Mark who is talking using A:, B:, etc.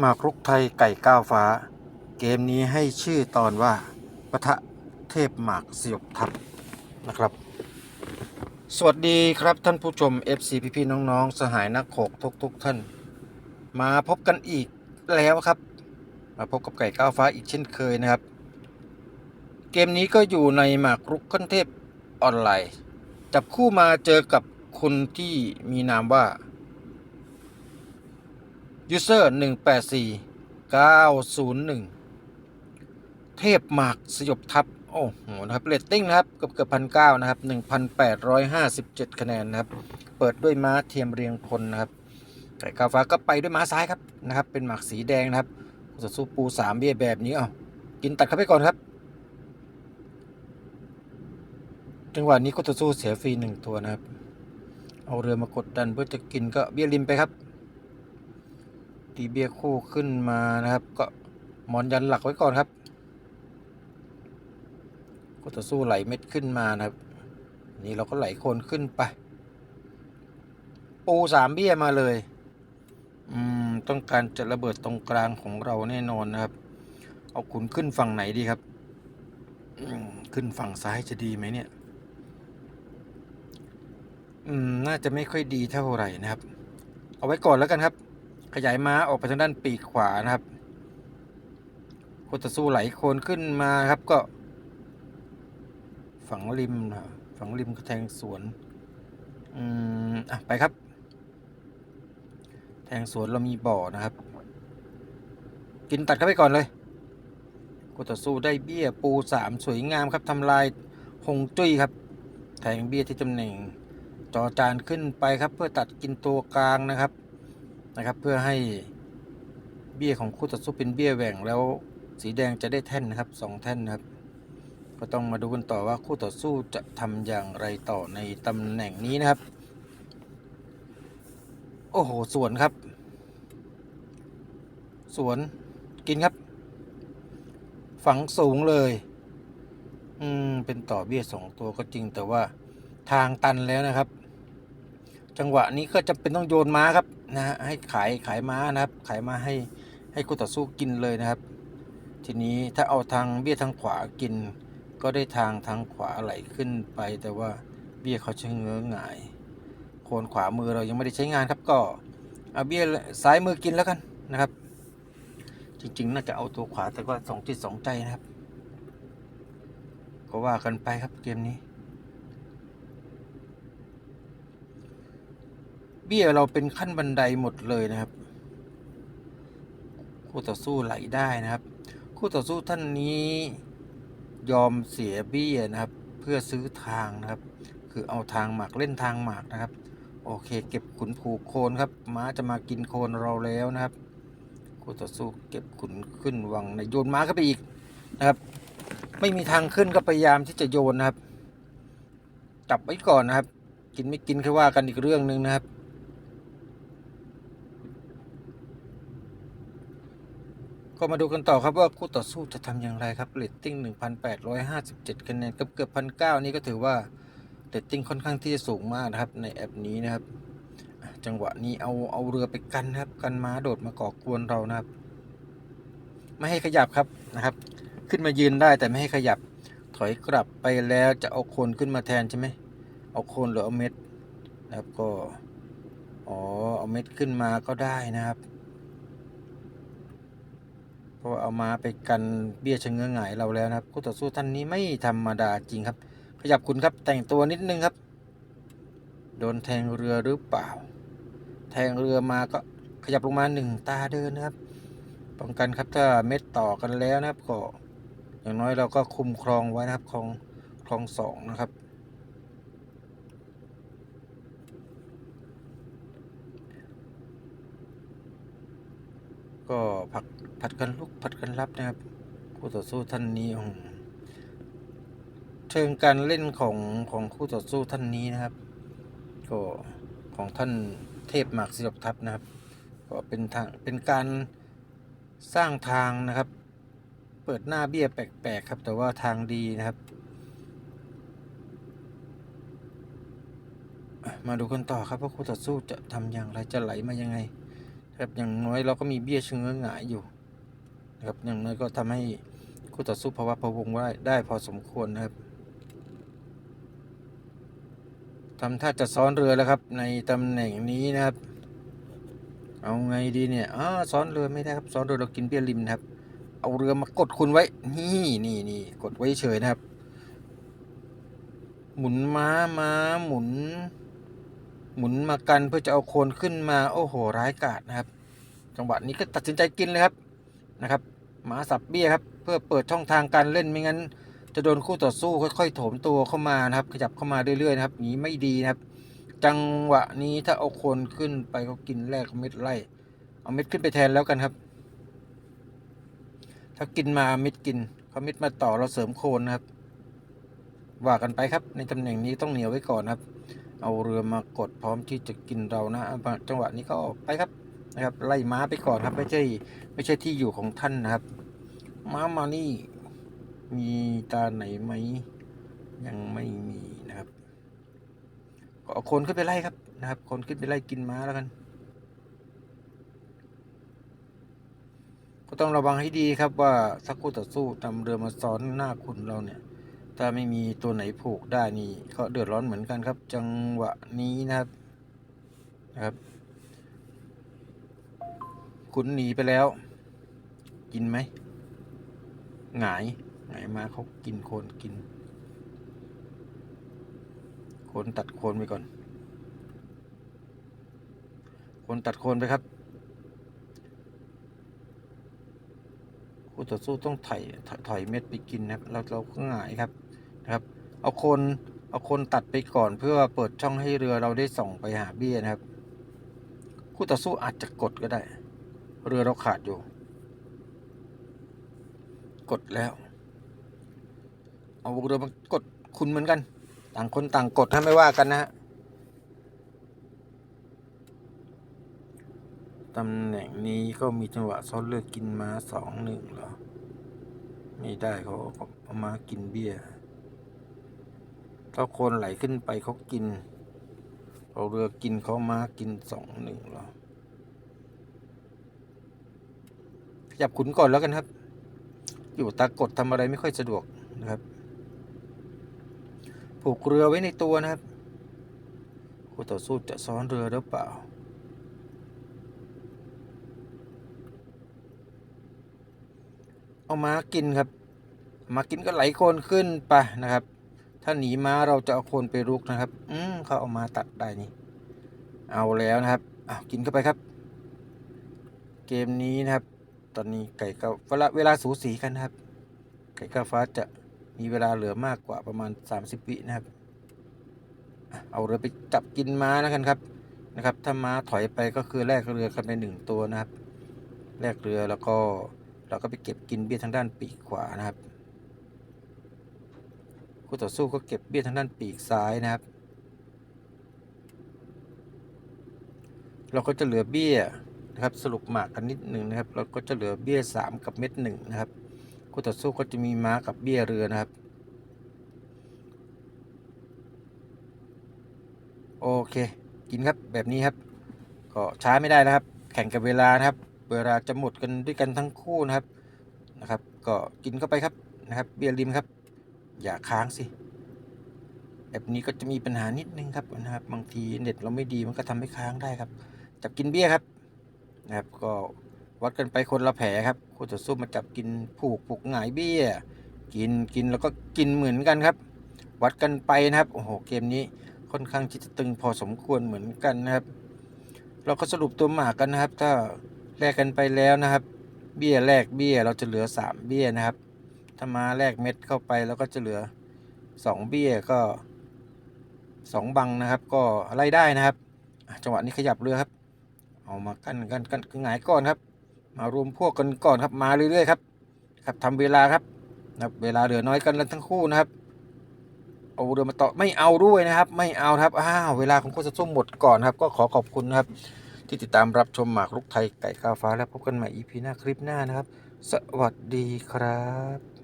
A: หมากรุกไทยไก่ก้าวฟ้า เกมนี้ให้ชื่อตอนว่าปะทะเทพหมากสยบทัพนะครับ สวัสดีครับท่านผู้ชม FC พี่พี่ๆน้องๆ สหายนักโขกทุกทุกท่าน มาพบกันอีกแล้วครับ มาพบกับไก่ก้าวฟ้าอีกเช่นเคยนะครับ เกมนี้ก็อยู่ในหมากรุกขั้นเทพออนไลน์ จับคู่มาเจอกับคนที่มีนามว่า user 184 901เทพหมากสยบทัพโอ้โหนะครับเรตติ้งนะครับเกือบเกือบพันเก้านะครับ1,857คะแนนนะครับ เปิดด้วยม้าเทียมเรียงพลนะครับไก่กาฟ้าก็ไปด้วยม้าซ้ายครับนะครับ เป็นหมากสีแดงนะครับจะสู้ปูสามเบี้ยแบบนี้เอากินตัดเข้าไปก่อนครับ จังหวะนี้ก็จะสู้เสียฟรีหนึ่งตัวนะครับ เอาเรือมากดดันเพื่อจะกินก็เบี้ยริมไปครับ ตีเบี้ยคู่ขึ้นมานะครับ ก็หมอนยันหลักไว้ก่อนครับก็จะสู้ไหลเม็ดขึ้นมานะครับ นี่เราก็ไหลโคนขึ้นไป ปูสามเบี้ยมาเลย อืม ต้องการจะระเบิดตรงกลางของเราแน่นอนนะครับ เอาขุนขึ้นฝั่งไหนดีครับขึ้นฝั่งซ้ายจะดีไหมเนี่ย อืม น่าจะไม่ค่อยดีเท่าไหร่นะครับ เอาไว้ก่อนแล้วกันครับ ยายม้าออกไปทางด้านปีกขวานะครับโคตสู้ไหลโคนขึ้นมาครับก็ ฝังริมนะฝังริมก็แทงสวน อืมอะไปครับ แทงสวนเรามีบ่อนะครับ กินตัดเข้าไปก่อนเลยโคตสู้ได้เบี้ยปูสามสวยงามครับทำลายหงจุ้ยครับ แทงเบี้ยที่ตำแหน่งจอจานขึ้นไปครับ เพื่อตัดกินตัวกลางนะครับ นะครับ เพื่อให้เบี้ยของคู่ต่อสู้เป็นเบี้ยแหว่งแล้วสีแดงจะได้แท่นนะครับสองแท่นนะครับ ก็ต้องมาดูกันต่อว่าคู่ต่อสู้จะทำอย่างไรต่อในตำแหน่งนี้นะครับ โอ้โหสวนครับ สวนกินครับ ฝังสูงเลย อืมเป็นต่อเบี้ยสองตัวก็จริงแต่ว่าทางตันแล้วนะครับ จังหวะนี้ก็จะเป็นต้องโยนม้าครับนะฮะให้ขายขายม้านะครับ ขายม้าให้ให้คู่ต่อสู้กินเลยนะครับ ทีนี้ถ้าเอาทางเบี้ยทางขวากิน ก็ได้ทางทางขวาไหลขึ้นไป แต่ว่าเบี้ยเขาชะเง้อหงายโคนขวามือเรายังไม่ได้ใช้งานครับก็เอาเบี้ยซ้ายมือกินแล้วกันนะครับ จริงๆ น่าจะเอาตัวขวาแต่ว่าสองจิตสองใจนะครับ ก็ว่ากันไปครับเกมนี้ เบี้ยเราเป็นขั้นบันไดหมดเลยนะครับ คู่ต่อสู้ไหลได้นะครับ คู่ต่อสู้ท่านนี้ยอมเสียเบี้ยนะครับ เพื่อซื้อทางนะครับ คือเอาทางหมากเล่นทางหมากนะครับ โอเค เก็บขุนผูกโคนครับ ม้าจะมากินโคนเราแล้วนะครับ คู่ต่อสู้เก็บขุนขึ้นวังในโยนม้าเข้าไปอีกนะครับ ไม่มีทางขึ้นก็พยายามที่จะโยนนะครับจับไว้ก่อนนะครับ กินไม่กินแค่ว่ากันอีกเรื่องหนึ่งนะครับ ก็มาดูกันต่อครับว่าคู่ต่อสู้จะทำอย่างไรครับเรตติ้ง 1,857คะแนนกือบเกือบพันเนี่ก็ถือว่าเรตติ้งค่อนข้างที่จะสูงมากนะครับในแอปนี้นะครับ จังหวะนี้เอาเอาเรือไปกันครับ กันม้าโดดมาก่อกวนเรานะครับ ไม่ให้ขยับครับนะครับ ขึ้นมายืนได้แต่ไม่ให้ขยับ ถอยกลับไปแล้วจะเอาโคนขึ้นมาแทนใช่ไหมเอาโคนหรือเอาเม็ดนะครับก็อ๋อเอาเม็ดขึ้นมาก็ได้นะครับ เพราะเอามาไปกันเบี้ยชะเง้อหงายเราแล้วนะครับคู่ต่อสู้ท่านนี้ไม่ธรรมดาจริงครับ ขยับคุณครับแต่งตัวนิดนึงครับ โดนแทงเรือหรือเปล่า แทงเรือมาก็ขยับลงมาหนึ่งตาเดินนะครับป้องกันครับถ้าเม็ดต่อกันแล้วนะครับก็อย่างน้อยเราก็คุมครองไว้นะครับครองครองสองนะครับก็ผัก ผัดกันลุกผัดกันรับนะครับคู่ต่อสู้ท่านนี้อืมเชิงการเล่นของของคู่ต่อสู้ท่านนี้นะครับ ก็ของท่านเทพหมากสิบทัพนะครับ ก็เป็นทางเป็นการสร้างทางนะครับ เปิดหน้าเบี้ยแปลกๆครับ แต่ว่าทางดีนะครับ มาดูกันต่อครับว่าคู่ต่อสู้จะทำอย่างไรจะไหลมายังไงครับอย่างน้อยเราก็มีเบี้ยเชงเง้อหงายอยู่ นะครับอย่างน้อยก็ทำให้คู่ต่อสู้ภาวะพะวงได้ได้พอสมควรนะครับทำท่าจะซ้อนเรือแล้วครับ ในตำแหน่งนี้นะครับ เอาไงดีเนี่ยอ๋อซ้อนเรือไม่ได้ครับซ้อนเรือเรากินเบี้ยริมนะครับ เอาเรือมากดคุณไว้ นี่นี่นี่กดไว้เฉยนะครับ หมุนม้าม้าหมุน หมุนมากันเพื่อจะเอาโคนขึ้นมา โอ้โหร้ายกาจนะครับ จังหวะนี้ก็ตัดสินใจกินเลยครับ นะครับหมาสับเบี้ยครับเพื่อเปิดช่องทางการเล่นไม่งั้น จะโดนคู่ต่อสู้ค่อยๆ โถมตัวเข้ามานะครับ ขยับเข้ามาเรื่อยๆนะครับหนีไม่ดีนะครับ จังหวะนี้ถ้าเอาโคนขึ้นไปเขากินแรกเม็ดไล่เอาเม็ดขึ้นไปแทนแล้วกันครับ ถ้ากินมาเม็ดกินเขาเม็ดมาต่อเราเสริมโคนนะครับ ว่ากันไปครับ ในตำแหน่งนี้ต้องเหนียวไว้ก่อนครับ เอาเรือมากดพร้อมที่จะกินเรานะจังหวะนี้ก็ออกไปครับ นะครับ ไล่ม้าไปก่อนครับ ไม่ใช่ไม่ใช่ที่อยู่ของท่านนะครับ ม้ามานี่มีตาไหนไหมยังไม่มีนะครับก็คนขึ้นไปไล่ครับนะครับ คนขึ้นไปไล่กินม้าแล้วกัน ก็ต้องระวังให้ดีครับว่าสักคู่ต่อสู้นำเรือมาซ้อนหน้าคุณเราเนี่ย ถ้าไม่มีตัวไหนผูกได้นี่ก็เดือดร้อนเหมือนกันครับ จังหวะนี้นะครับนะครับ คุณหนีไปแล้ว กินไหมหงายหงายมาเขากินโคนกิน โคนตัดโคนไปก่อน โคนตัดโคนไปครับคู่ต่อสู้ต้องถอยถอยถอยเม็ดไปกินนะครับเราเราก็หงายครับนะครับ เอาโคนเอาโคนตัดไปก่อนเพื่อเปิดช่องให้เรือเราได้ส่องไปหาเบี้ยนะครับ คู่ต่อสู้อาจจะกดก็ได้ เรือเราขาดอยู่ กดแล้ว เอาเรือมากดคุณเหมือนกัน ต่างคนต่างกดถ้าไม่ว่ากันนะฮะตำแหน่งนี้ก็มีจังหวะซ้อนเลือกกินมาสองหนึ่งเหรอ ไม่ได้เขาเอามากินเบี้ยถ้าคนไหลขึ้นไปเขากินเอาเรือกินเขามากินสองหนึ่งเหรอ ข ยับขุนก่อนแล้วกันครับ อยู่ตากดทำอะไรไม่ค่อยสะดวกนะครับ ผูกเรือไว้ในตัวนะครับคู่ต่อสู้จะซ้อนเรือหรือเปล่าเอาม้ากินครับมากินก็ไหลโคนขึ้นไปนะครับ ถ้าหนีม้าเราจะเอาโคนไปรุกนะครับ อืมเขาเอามาตัดได้นี่ เอาแล้วนะครับอ้าวกินเข้าไปครับ เกมนี้นะครับ ตอนนี้ไก่กับเวลาเวลาสูสีกันครับ ไก่ก้าฟ้าจะมีเวลาเหลือมากกว่าประมาณ 30 วินะครับ เอาเรือไปจับกินม้าแล้วกันครับนะครับ ถ้าม้าถอยไปก็คือแลกเรือกันไปหนึ่งตัวนะครับแลกเรือแล้วก็เราก็ไปเก็บกินเบี้ยทางด้านปีกขวานะครับคู่ต่อสู้ก็เก็บเบี้ยทางด้านปีกซ้ายนะครับ เราก็จะเหลือเบี้ย นะครับสรุปหมากกันนิดหนึ่งนะครับ เราก็จะเหลือเบี้ยสามกับเม็ดหนึ่งนะครับคู่ต่อสู้ก็จะมีม้ากับเบี้ยเรือนะครับ โอเค กินครับแบบนี้ครับ ก็ช้าไม่ได้นะครับ แข่งกับเวลานะครับ เวลาจะหมดกันด้วยกันทั้งคู่นะครับนะครับ ก็กินเข้าไปครับนะครับ เบียริมครับ อย่าค้างสิแบบนี้ก็จะมีปัญหานิดนึงครับนะครับ บางทีเน็ตเราไม่ดีมันก็ทำให้ค้างได้ครับจับกินเบี้ยครับ นะครับ ก็วัดกันไปคนละแผลครับคู่ต่อสู้มาจับกินผูกผูกหงายเบี้ย กินกินแล้วก็กินเหมือนกันครับ วัดกันไปนะครับโอ้โหเกมนี้ค่อนข้างที่จะตึงพอสมควรเหมือนกันนะครับ เราก็สรุปตัวหมากกันนะครับ ถ้าแลกกันไปแล้วนะครับ เบี้ยแลกเบี้ยเราจะเหลือสามเบี้ยนะครับถ้ามาแลกเม็ดเข้าไปแล้วก็จะเหลือสองเบี้ยก็สองบังนะครับ ก็ไล่ได้นะครับ จังหวะนี้ขยับเรือครับ เอามากันกันกันหงายก่อนครับ มารวมพวกกันก่อนครับมาเรื่อยๆครับ ครับทำเวลาครับนะครับเวลาเหลือน้อยกันแล้วทั้งคู่นะครับเอาเรือมาต่อไม่เอาด้วยนะครับ ไม่เอาครับอ้าวเวลาของโคชส้มหมดก่อนครับ ก็ขอขอบคุณนะครับ ที่ติดตามรับชมหมากรุกไทยไก่ขาวฟ้าแล้วพบกันใหม่ EP หน้าคลิปหน้านะครับ สวัสดีครับ